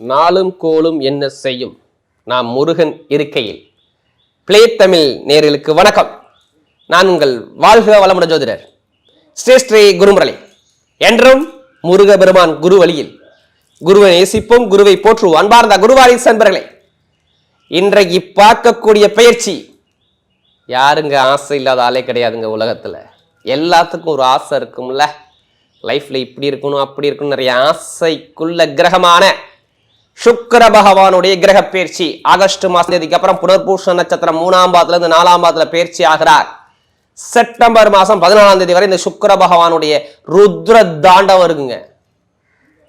நாளும் கோலும் என்ன செய்யும்? நாம் முருகன் இருக்கையில். பிளே தமிழ் நேர்களுக்கு வணக்கம். நான் உங்கள் வாழ்க வளமுடன் ஜோதிடர். ஸ்ரீ ஸ்ரீ குருமுரளி. என்றும் முருக பெருமான் குரு வழியில் குருவை நேசிப்போம் குருவை போற்றுவோம். அன்பார்ந்த குருவாரி சன்பர்களே இன்றைக்கு பார்க்கக்கூடிய பயிற்சி யாருங்க ஆசை இல்லாத ஆளே கிடையாதுங்க உலகத்தில். எல்லாத்துக்கும் ஒரு ஆசை இருக்கும்ல. லைஃப்பில் இப்படி இருக்கணும் அப்படி இருக்கணும் நிறைய ஆசைக்குள்ள கிரகமான சுக்கர பகவானுடைய கிரக பயிற்சி. ஆகஸ்ட் மாசத்துக்கு அப்புறம் புனர்பூஷ நட்சத்திரம் மூணாம் பாதத்துல இருந்து நாலாம் பாதத்துல பயிற்சி ஆகிறார். செப்டம்பர் மாசம் பதினாலாம் தேதி வரை இந்த சுக்கிர பகவானுடைய ருத்ர தாண்டவம் இருக்குங்க.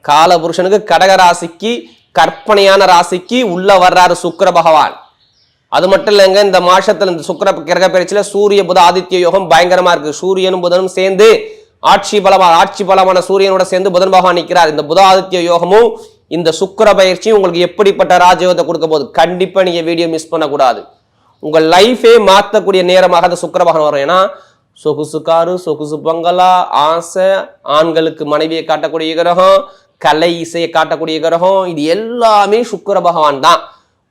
காலபுருஷனுக்கு கடக ராசிக்கு கற்பனையான ராசிக்கு உள்ள வர்றாரு சுக்கர பகவான். அது மட்டும் இல்லைங்க இந்த மாசத்துல இந்த சுக்கிர கிரக பயிற்சியில சூரிய புத ஆதித்ய யோகம் பயங்கரமா இருக்கு. சூரியனும் புதனும் சேர்ந்து ஆட்சி பலமா ஆட்சி பலமான சூரியனோட சேர்ந்து புதன் பகவான் நிற்கிறார் இந்த புத ஆதித்ய யோகமும் இந்த சுக்கிர பயிற்சி உங்களுக்கு எப்படிப்பட்ட ராஜயோகத்தை கொடுக்க போகுது? கண்டிப்பாக நீங்கள் வீடியோ மிஸ் பண்ணக்கூடாது. உங்கள் லைஃபே மாற்றக்கூடிய நேரமாக அந்த சுக்கர பகவான் வரும். ஏன்னா சொகுசு காரு சொகுசு பங்களா ஆசை ஆண்களுக்கு மனைவியை காட்டக்கூடிய கிரகம் கலை இசையை காட்டக்கூடிய கிரகம் இது எல்லாமே சுக்கர பகவான் தான்.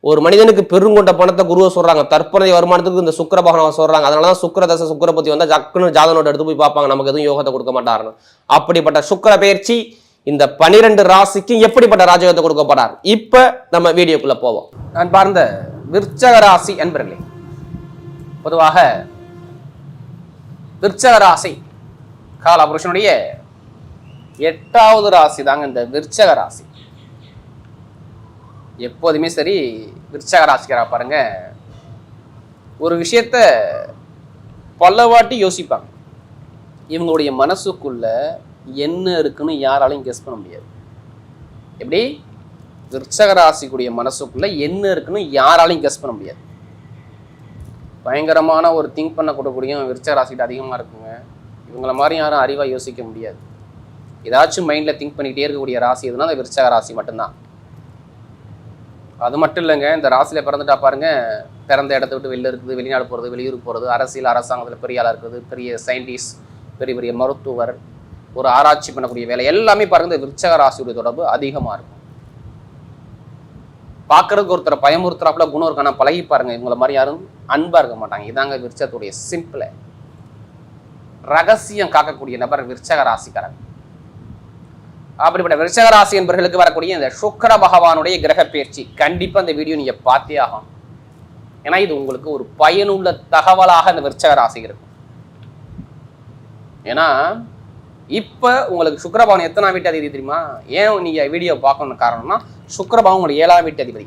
ஒரு மனிதனுக்கு பெருங்கொண்ட பணத்தை குருவை சொல்றாங்க. தற்போதைய வருமானத்துக்கு இந்த சுக்கர பகவான் சொல்றாங்க. அதனால தான் சுக்கர தசை சுக்கிர பத்தி ஜக்குன்னு ஜாதனோட எடுத்து போய் பார்ப்பாங்க. நமக்கு எதுவும் யோகத்தை கொடுக்க மாட்டாருன்னு. அப்படிப்பட்ட சுக்கர பயிற்சி இந்த பனிரெண்டு ராசிக்கு எப்படிப்பட்ட ராஜயோகத்தை கொடுக்க போறார்? இப்ப நம்ம வீடியோக்குள்ள போவோம். நான் பார்ந்த விற்சக ராசி என்பர்களே பொதுவாக விற்சக ராசி காலபுருஷனுடைய எட்டாவது ராசி தாங்க இந்த விற்சக ராசி. எப்போதுமே சரி விற்சக ராசிக்காரா பாருங்க. ஒரு விஷயத்த பல வாட்டி யோசிப்பாங்க. இவங்களுடைய மனசுக்குள்ள என்ன இருக்குன்னு யாராலையும் கெஸ் பண்ண முடியாது. எப்படி? விருச்சக ராசிக்குடைய மனசுக்குள்ள என்ன இருக்குன்னு யாராலையும் கெஸ் பண்ண முடியாது. பயங்கரமான ஒரு திங்க் பண்ண கொடுக்கக்கூடிய விருச்சக ராசிகிட்ட அதிகமாக இருக்குங்க. இவங்கள மாதிரி யாரும் அறிவாக யோசிக்க முடியாது. ஏதாச்சும் மைண்டில் திங்க் பண்ணிக்கிட்டே இருக்கக்கூடிய ராசி எதுனா அந்த விருச்சக ராசி மட்டும்தான். அது மட்டும் இல்லைங்க இந்த ராசியில் பிறந்துட்டா பாருங்க பிறந்த இடத்த விட்டு வெளில இருக்குது வெளிநாடு போகிறது வெளியூர் போகிறது அரசியல் அரசாங்கத்தில் பெரிய ஆளாக இருக்குது பெரிய சயின்டிஸ்ட் பெரிய பெரிய மருத்துவர் ஒரு ஆராய்ச்சி பண்ணக்கூடிய வேலை. எல்லாமே பாருங்க இந்த விருச்சக ராசியுடைய தொடர்பு அதிகமாக இருக்கும். பார்க்கறதுக்கு ஒருத்தர் பயமுறுத்துறாப்புல குணம் இருக்கான பழகி பாருங்க. இவங்கள மாதிரி யாரும் அன்பாக இருக்க மாட்டாங்க. இதாங்க விருச்சத்துடைய சிம்பிளை. ரகசியம் காக்கக்கூடிய நபர் விருச்சக ராசிக்காரன் அப்படிப்பட்ட விருச்சக ராசி என்பர்களுக்கு வரக்கூடிய இந்த சுக்கர பகவானுடைய கிரக பயிற்சி கண்டிப்பாக இந்த வீடியோ நீங்கள் பார்த்தே ஆகும் ஏன்னா இது உங்களுக்கு ஒரு பயனுள்ள தகவலாக இந்த விருச்சக ராசி இருக்கும். ஏன்னா இப்ப உங்களுக்கு சுக்கிரபவன் எத்தனாம் வீட்டு அதிபதி தெரியுமா? ஏன் நீங்க வீடியோ பார்க்கணும் காரணம்னா சுக்கிரபவன் உங்களுக்கு ஏழாம் வீட்டு அதிபதி.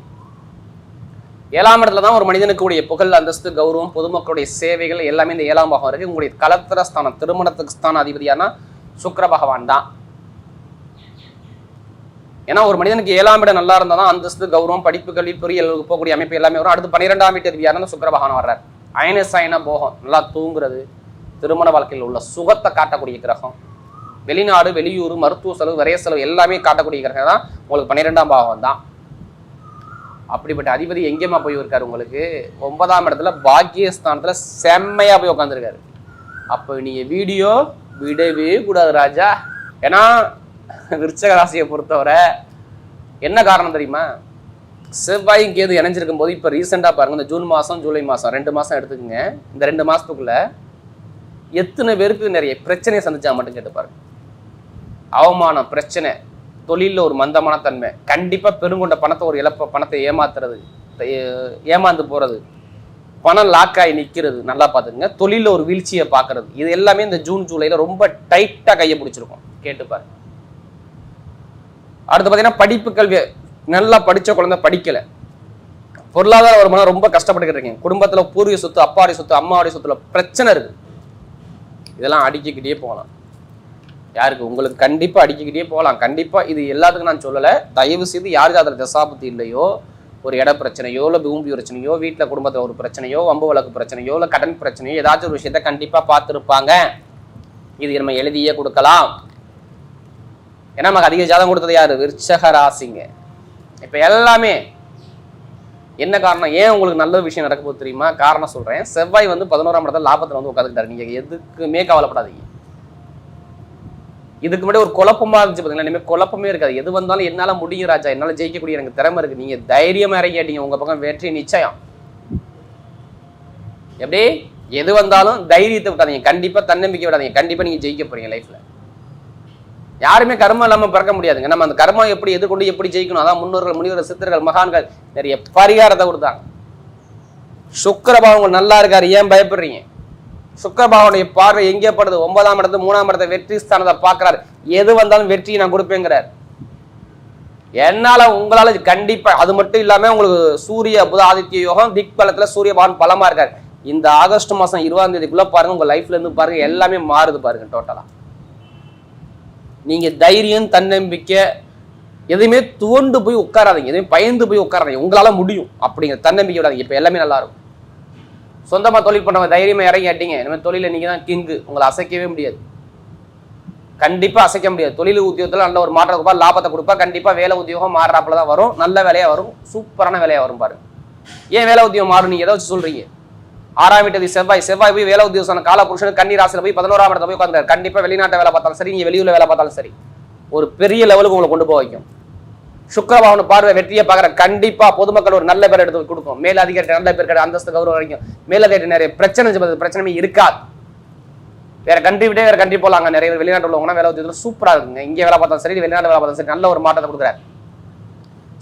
ஏழாம் இடத்துல தான் ஒரு மனிதனுக்கு உடைய புகழ் அந்தஸ்து கௌரவம் பொதுமக்களுடைய சேவைகள் எல்லாமே இந்த ஏழாம் பாகம் இருக்கு. உங்களுடைய கலத்திர ஸ்தானம் திருமணத்துக்கு ஸ்தான அதிபதியானா சுக்கர பகவான் தான். ஏன்னா ஒரு மனிதனுக்கு ஏழாம் இடம் நல்லா இருந்தால் தான் அந்தஸ்து கௌரவம் படிப்பு கல்வி பொறியியலுக்கு போகக்கூடிய அமைப்பு எல்லாமே வரும். அடுத்து பன்னிரெண்டாம் வீட்டு அதிபதியான சுக்கர பகவான் வர்றார். அயன சயன போகம் நல்லா தூங்குறது திருமண வாழ்க்கையில் உள்ள சுகத்தை காட்டக்கூடிய கிரகம். வெளிநாடு வெளியூர் மருத்துவ செலவு விரைய செலவு எல்லாமே காட்டக்கூடிய கிரகம் தான் உங்களுக்கு பன்னிரெண்டாம் பாகம் தான். அப்படிப்பட்ட அதிபதி எங்கேயுமா போய் இருக்காரு உங்களுக்கு? ஒன்பதாம் இடத்துல பாக்கியஸ்தானத்தில் செம்மையாக போய் உட்காந்துருக்காரு அப்போ நீங்கள் வீடியோ விடவே கூடாது ராஜா. ஏன்னா விருச்சக ராசியை பொறுத்தவரை என்ன காரணம் தெரியுமா? செவ்வாயும் கேது இணைஞ்சிருக்கும் போது இப்போ ரீசெண்டாக பாருங்கள் இந்த ஜூன் மாதம் ஜூலை மாதம் ரெண்டு மாதம் எடுத்துக்கோங்க. இந்த ரெண்டு மாதத்துக்குள்ளே எத்தனை பேருக்கு நிறைய பிரச்சனையை சந்திச்சா மட்டும் கேட்டு பாருங்க அவமானம் பிரச்சனை தொழிலில் ஒரு மந்தமான தன்மை கண்டிப்பாக பெருங்கொண்ட பணத்தை ஒரு இழப்ப பணத்தை ஏமாத்துறது ஏமாந்து போகிறது பணம் லாக் ஆகி நிற்கிறது நல்லா பார்த்துங்க தொழிலில் ஒரு வீழ்ச்சியை பார்க்கறது. இது எல்லாமே இந்த ஜூன் ஜூலையில் ரொம்ப டைட்டாக கையை பிடிச்சிருக்கும். கேட்டு அடுத்து பார்த்தீங்கன்னா படிப்பு கல்வி. நல்லா படித்த குழந்தை படிக்கலை. பொருளாதார வருமானம் ரொம்ப கஷ்டப்பட்டுக்கிட்டு இருக்கீங்க. குடும்பத்தில் பூர்வீக சொத்து அப்பாவுடைய சொத்து அம்மாவுடைய சொத்துல பிரச்சனை இருக்குது இதெல்லாம் அடுக்கிக்கிட்டே போகலாம். யாருக்கு? உங்களுக்கு கண்டிப்பாக அடிக்கிக்கிட்டே போகலாம். கண்டிப்பாக இது எல்லாத்துக்கும் நான் சொல்லலை. தயவு செய்து யாருக்கு அதில் தசாபத்தி இல்லையோ ஒரு இட பிரச்சனையோ இல்லை பூமி பிரச்சனையோ வீட்டில் குடும்பத்தில் ஒரு பிரச்சனையோ வம்பு வழக்கு பிரச்சனையோ இல்லை கடன் பிரச்சனையோ ஏதாச்சும் ஒரு விஷயத்த கண்டிப்பாக பார்த்துருப்பாங்க. இது நம்ம எழுதியே கொடுக்கலாம். ஏன்னா நமக்கு அதிக ஜாதகம் கொடுத்தது யார்? விருச்சக ராசிங்க. இப்போ எல்லாமே என்ன காரணம்? ஏன் உங்களுக்கு நல்ல விஷயம் நடக்க போகுது தெரியுமா? காரணம் சொல்கிறேன் செவ்வாய் வந்து பதினோராம் இடத்துல லாபத்தில் வந்து உட்காந்துக்கிட்டாரு நீங்கள் எதுக்குமே கவலைப்படாதீங்க. இதுக்கு முன்னாடி ஒரு குழப்பமா இருந்துச்சு பார்த்தீங்களா இனிமேல் குழப்பமே இருக்காது. எது வந்தாலும் என்னால முடியும் ராஜா. என்னால ஜெயிக்கக்கூடிய எனக்கு திறமை இருக்கு. நீங்க தைரியமா இறங்கிட்டீங்க உங்க பக்கம் வெற்றி நிச்சயம். எப்படி? எது வந்தாலும் தைரியத்தை விட்டாதீங்க. கண்டிப்பா தன்னம்பிக்கை விடாதீங்க. கண்டிப்பா நீங்க ஜெயிக்க போறீங்க லைஃப்ல யாருமே கர்மம் இல்லாம பிறக்க முடியாதுங்க. நம்ம அந்த கர்மம் எப்படி எதிர்கொண்டு எப்படி ஜெயிக்கணும்? அதான் முன்னோர்கள் முனிவர்கள் சித்தர்கள் மகான்கள் நிறைய பரிகாரத்தை கொடுத்தாங்க. சுக்கரபாவம் நல்லா இருக்காரு. ஏன் பயப்படுறீங்க? சுக்கரபாவனுடைய பார்வை எங்கே படுது? ஒன்பதாம் இடத்து மூணாம் இடத்த வெற்றி ஸ்தானத்தை பார்க்கறாரு. எது வந்தாலும் வெற்றி நான் கொடுப்பேங்கிறார். என்னால உங்களால கண்டிப்பா அது மட்டும் இல்லாம உங்களுக்கு சூரிய புத ஆதித்ய யோகம் திக் பலத்துல சூரிய பகவான் பலமா இருக்கார். இந்த ஆகஸ்ட் மாசம் இருபதாம் தேதிக்குள்ள பாருங்க உங்க லைஃப்ல இருந்து பாருங்க எல்லாமே மாறுது பாருங்க டோட்டலா நீங்க தைரியம் தன்னம்பிக்கை எதுவுமே துவண்டு போய் உட்காராதீங்க எதுவுமே பயந்து போய் உட்காராதீங்க. உங்களால முடியும் அப்படிங்கிற தன்னம்பிக்கை விடாதீங்க இப்ப எல்லாமே நல்லா சொந்தமாக சொந்தமா தொழில் பண்றவங்க தைரியமா இறங்கி ஆட்டிங்க இனிமேல் தொழில நீங்க தான் கிங்கு உங்களை அசைக்கவே முடியாது. கண்டிப்பா அசைக்க முடியாது. தொழில் உத்தியோகத்துல நல்ல ஒரு மாற்றம் கொடுப்பா லாபத்தை கொடுப்பா. கண்டிப்பா வேலை உத்தியோகம் மாறுறாப்புல தான் வரும். நல்ல வேலையா வரும். சூப்பரான வேலையா வரும் பாருங்க ஏன் வேலை உத்தியோகம் மாறும்? நீங்க எதை வச்சு சொல்றீங்க. ஆறாம் வீட்டதி செவ்வாய் செவ்வாய் போய் வேலை உத்தியோகம் கால புருஷனுக்கு கன்னி ராசியில போய் பதினோராம் இடத்துல போய் உட்காந்துருக்காரு கண்டிப்பா வெளிநாட்டை வேலை பார்த்தாலும் சரி நீங்க வெளியூர்ல வேலை பார்த்தாலும் சரி. ஒரு பெரிய லெவலுக்கு உங்களை கொண்டு போக வைக்கும். சுக்கரபாவன பார்வை வெற்றியை பார்க்குற கண்டிப்பா பொதுமக்கள் ஒரு நல்ல பேர் எடுத்து கொடுக்கும் மேல் அதிகாரி நல்ல பேர் கிடையாது. அந்தஸ்து கௌரவம் வரைக்கும் மேலதிகாரி நிறைய பிரச்சனை இருந்துச்சு, பிரச்சனையுமே இருக்காது. வேற கண்ட்ரி விட்டே வேற கண்ட்ரி போலாங்க. நிறைய பேர் வெளிநாட்டு உள்ளவங்கன்னா வேலை உத்தியோகத்தில் சூப்பரா இருக்குங்க. இங்கே வேலை பார்த்தாலும் சரி வெளிநாட்டு வேலை பார்த்தா சரி. நல்ல ஒரு மாற்றத்தை கொடுக்குறாரு.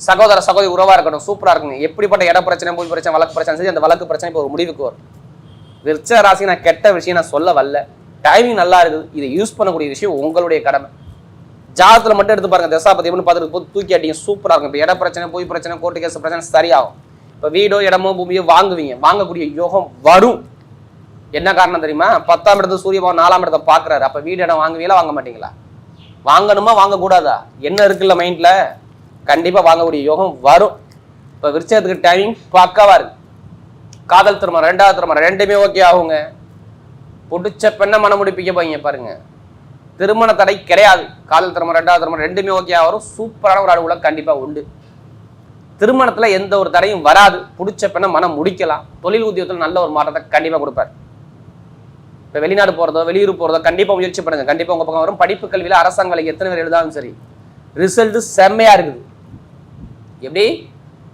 சகோதர சகோதரி உறவா இருக்கட்டும் சூப்பரா இருக்குங்க. எப்படிப்பட்ட இட பிரச்சனை பூமி பிரச்சனை வழக்கு பிரச்சனை சரி அந்த வழக்கு பிரச்சனை இப்போ ஒரு முடிவுக்கு வரும். விருச்ச ராசி நான் கெட்ட விஷயம் நான் சொல்ல வரல. டைமிங் நல்லா இருக்குது. இதை யூஸ் பண்ணக்கூடிய விஷயம் உங்களுடைய கடமை. ஜாதகத்துல மட்டும் எடுத்து பாருங்க தசாபதி எப்படி பார்த்துட்டு தூக்கி அடிங்க சூப்பராக இருக்கும். இப்போ இட பிரச்சனை போய் பிரச்சனை கோர்ட்டு கேஸ் பிரச்சனை சரியாகும். இப்போ வீடோ இடமோ பூமியோ வாங்குவீங்க. வாங்கக்கூடிய யோகம் வரும். என்ன காரணம் தெரியுமா? பத்தாம் இடத்து சூரிய நாலாம் இடத்தை பார்க்குறாரு. அப்போ வீடு இடம் வாங்குவீங்களா வாங்க மாட்டீங்களா? வாங்கணுமா வாங்கக்கூடாதா? என்ன இருக்குல்ல மைண்டில் கண்டிப்பாக வாங்கக்கூடிய யோகம் வரும். இப்போ விருச்சத்துக்கு டைமிங் பக்காவாக இருக்கு. காதல் திருமணம் ரெண்டாவது திருமணம் ரெண்டுமே ஓகே ஆகுங்க. பிடிச்ச பெண்ணை மனம் முடிப்பிக்க போய்ங்க பாருங்கள் திருமண தடை கிடையாது. காதல் திருமணம் ரெண்டாவது திருமணம் ரெண்டுமே ஓகே வரும். சூப்பரான ஒரு அலுவலகம் கண்டிப்பாக உண்டு. திருமணத்தில் எந்த ஒரு தடையும் வராது. பிடிச்ச பெண்ணை மனம் முடிக்கலாம். தொழில் உத்தியோகத்தில் நல்ல ஒரு மாற்றத்தை கண்டிப்பாக கொடுப்பார். இப்போ வெளிநாடு போகிறதோ வெளியூர் போகிறதோ கண்டிப்பாக முயற்சி பண்ணுங்கள் கண்டிப்பாக உங்கள் பக்கம் வரும். படிப்பு கல்வியில் அரசாங்க வேலைக்கு எத்தனை பேர் எழுதாலும் சரி ரிசல்ட்டு செம்மையாக இருக்குது. எப்படி?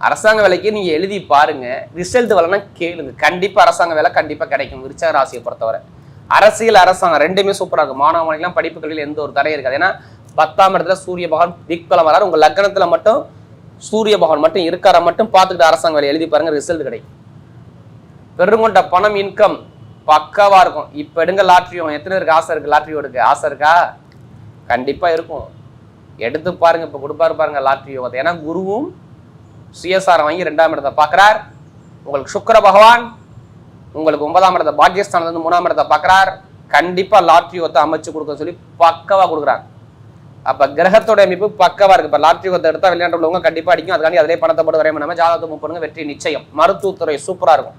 அரசாங்க வேலைக்கு நீங்கள் எழுதி பாருங்கள் ரிசல்ட் வரலன்னா கேளுங்க. கண்டிப்பாக அரசாங்க வேலை கண்டிப்பாக கிடைக்கும். விருச்சக ராசியை பொறுத்தவரை. அரசியல் அரசாங்கம் ரெண்டுமே சூப்பராக இருக்கும். மாணவனிலாம் படிப்பு கல்வியில் எந்த ஒரு தடையும் இருக்காது. ஏன்னா பத்தாம் இடத்துல சூரிய பகவான் திக்பலம் வராரு. உங்கள் லக்னத்தில் மட்டும் சூரிய பகவான் மட்டும் இருக்கார மட்டும் பார்த்துக்கிட்டு அரசாங்க வேலை எழுதி பாருங்க ரிசல்ட் கிடைக்கும். பெருங்கொண்ட பணம் இன்கம் பக்காவாக இருக்கும். இப்போ எடுங்க லாட்ரி எத்தனை பேருக்கு ஆசை இருக்குது லாட்ரி எடுக்க ஆசை இருக்கா? கண்டிப்பாக இருக்கும். எடுத்து பாருங்க இப்போ கொடுப்பாரு பாருங்க லாட்ரி யோகத்தை. ஏன்னா குருவும் சுயசாரம் வாங்கி ரெண்டாம் இடத்தை பார்க்குறார். உங்களுக்கு சுக்கர பகவான் உங்களுக்கு ஒன்பதாம் இடத்த பாக்கியஸ்தானத்துல மூணாம் இடத்த பார்க்குறார். கண்டிப்பாக லாட்ரி யோகத்தை அமைச்சு கொடுக்க சொல்லி பக்கவாக கொடுக்குறாங்க. அப்போ கிரகத்தோட அமைப்பு பக்கவாக இருக்குது இப்போ லாட்ரி யோகத்தை எடுத்தால் விளையாண்டு உள்ளவங்க கண்டிப்பாக அடிக்கும். அதுக்காண்டி அதிலே பணத்தை போட்டு வரையும் நம்ம ஜாதகத்தை மூவ் வெற்றி நிச்சயம். மருத்துவத்துறை சூப்பராக இருக்கும்.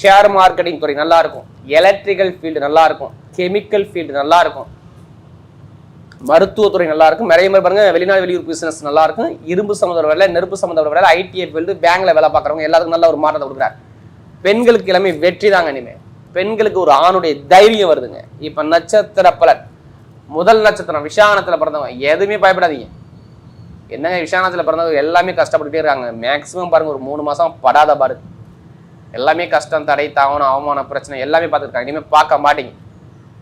ஷேர் மார்க்கெட்டிங் துறை நல்லா இருக்கும். எலக்ட்ரிக்கல் ஃபீல்டு நல்லா இருக்கும். கெமிக்கல் ஃபீல்டு நல்லா இருக்கும். மருத்துவத்துறை நல்லா இருக்கும். நிறைய பேர் பாருங்க வெளிநாடு வெளியூர் பிசினஸ் நல்லா இருக்கும். இரும்பு சம்மந்த வேலை நெருப்பு சம்மந்த வேலை ஐடிஐ ஃபீல்டு பேங்க்ல வேலை பார்க்குறவங்க எல்லாத்துக்கும் நல்ல ஒரு மாற்றத்தை கொடுக்குறாரு. பெண்களுக்கு எல்லாமே வெற்றி தாங்க இனிமே. பெண்களுக்கு ஒரு ஆணுடைய தைரியம் வருதுங்க. இப்ப நட்சத்திர பலன். முதல் நட்சத்திரம் விஷானத்துல பிறந்தவங்க. எதுவுமே பயப்படாதீங்க. என்னங்க விஷானத்துல பிறந்தவங்க? எல்லாமே கஷ்டப்பட்டுட்டே இருக்காங்க. மேக்ஸிமம் பாருங்க ஒரு மூணு மாசம் படாத பாரு எல்லாமே கஷ்டம் தடை தாவணம் அவமானம் பிரச்சனை எல்லாமே பார்த்துருக்காங்க. இனிமேல் பார்க்க மாட்டீங்க.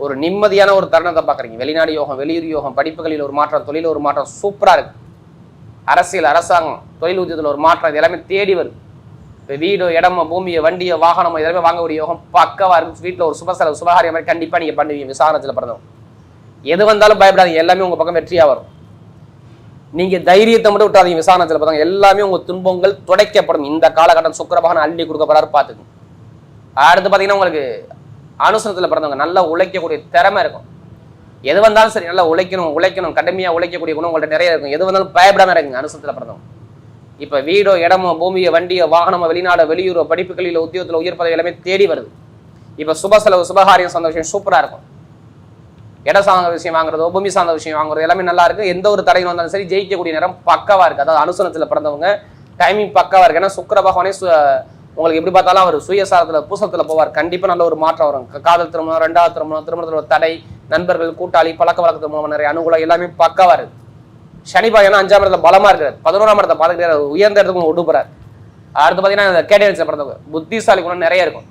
ஒரு நிம்மதியான ஒரு தருணத்தை பார்க்குறீங்க. வெளிநாடு யோகம் வெளியூர் யோகம் படிப்புகளில் ஒரு மாற்றம் தொழில் ஒரு மாற்றம் சூப்பராக இருக்குது அரசியல் அரசாங்கம் தொழில் உத்தியத்தில் ஒரு மாற்றம் இது எல்லாமே தேடி வருது. இப்போ வீடு இடமோ பூமியை வண்டியோ வாகனமோ இதெல்லாமே ஒரு யோகம் பக்கவாக இருக்கும். வீட்டில் ஒரு சுபசல சுபகாரியம் மாதிரி கண்டிப்பாக நீங்கள் பண்ணுவீங்க விசாரணத்தில் பிறந்தவங்க. எது வந்தாலும் பயப்படாதீங்க எல்லாமே உங்கள் பக்கம் வெற்றியாக வரும். நீங்கள் தைரியத்தை மட்டும் விட்டாதீங்க விசாரணத்தில் பார்த்தாங்க எல்லாமே உங்கள் துன்பங்கள் துடைக்கப்படும். இந்த காலகட்டம் சுக்கரபகன் அள்ளி கொடுக்க போறாரு அடுத்து பார்த்தீங்கன்னா உங்களுக்கு அனுசரத்தில் பிறந்தவங்க நல்லா உழைக்கக்கூடிய திறமை இருக்கும். எது வந்தாலும் சரி நல்லா உழைக்கணும் உழைக்கணும். கடுமையாக உழைக்கக்கூடிய குணம் உங்கள்கிட்ட நிறைய இருக்கும். எது வந்தாலும் பயப்படாம இருக்குங்க அனுசரத்தில் பிறந்தவங்க. இப்போ வீடோ இடமோ பூமியோ வண்டியோ வாகனமோ வெளிநாடோ வெளியூரோ படிப்புகளில் உத்தியோகத்தில் உயர் பதவி எல்லாமே தேடி வருது. இப்போ சுப செலவு சுபகாரியம் சார்ந்த விஷயம் சூப்பராக இருக்கும். இட சார்ந்த விஷயம் வாங்குறதோ பூமி சார்ந்த விஷயம் வாங்குறது எல்லாமே நல்லா இருக்கு. எந்த ஒரு தடையும் வந்தாலும் சரி ஜெயிக்கக்கூடிய நேரம் பக்கவாக இருக்குது அதாவது அனுசனத்தில் பிறந்தவங்க டைமிங் பக்கவாக இருக்கு. ஏன்னா சுக்கிர பகவானே சு- உங்களுக்கு எப்படி பார்த்தாலும் அவர் சுயசாரத்தில் பூசத்தில் போவார். கண்டிப்பாக நல்ல ஒரு மாற்றம் வரும். காதல் திருமணம் ரெண்டாவது திருமணம் திருமணத்தில் ஒரு தடை நண்பர்கள் கூட்டாளி பழக்க வழக்கத்து மூலமா நிறைய அனுகூலம் எல்லாமே பக்கவாக இருக்குது சனி பாயனா அஞ்சாம் இடத்துல பலமா இருக்கிறார். பதினோராம் இடத்தை பார்த்துக்கிறார் உயர்ந்த இடத்துக்கு ஒடு அடுத்து பார்த்தீங்கன்னா அந்த கேட்டகரிஸை பிறந்தவங்க புத்திசாலி குணம் நிறைய இருக்கும்.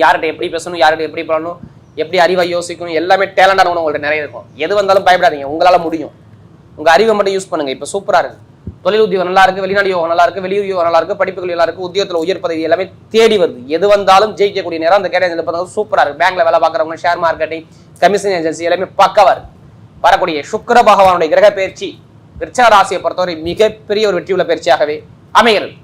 யார்கிட்ட எப்படி பேசணும் யார்கிட்ட எப்படி பண்ணணும் எப்படி அறிவை யோசிக்கணும் எல்லாமே டேலண்டான குணம் உங்கள்கிட்ட நிறைய இருக்கும். எது வந்தாலும் பயப்படாதீங்க. உங்களால் முடியும். உங்கள் அறிவை மட்டும் யூஸ் பண்ணுங்கள் இப்போ சூப்பராக இருக்கு. தொழில் உத்தியோகம் நல்லா இருக்கு வெளிநாடு யோகம் நல்லா இருக்கு வெளியூர் யோகம் நல்லா இருக்கு படிப்புகள் நல்லா இருக்கு உத்தியோகத்தில் உயர் பதவி எல்லாமே தேடி வருது. எது வந்தாலும் ஜெயிக்கக்கூடிய நேரம் அந்த கேட்டகரியில் பார்த்தா சூப்பராக இருக்கு. பேங்க்ல வேலை பார்க்குறவங்க ஷேர் மார்க்கெட்டிங் கமிஷன் ஏஜென்சி எல்லாமே பக்கவாக இருக்கு. வரக்கூடிய சுக்கிர பகவானுடைய கிரக பயிற்சி விருச்சக ராசியை பொறுத்தவரை மிகப்பெரிய ஒரு வெற்றியுள்ள பயிற்சியாகவே அமைகிறது.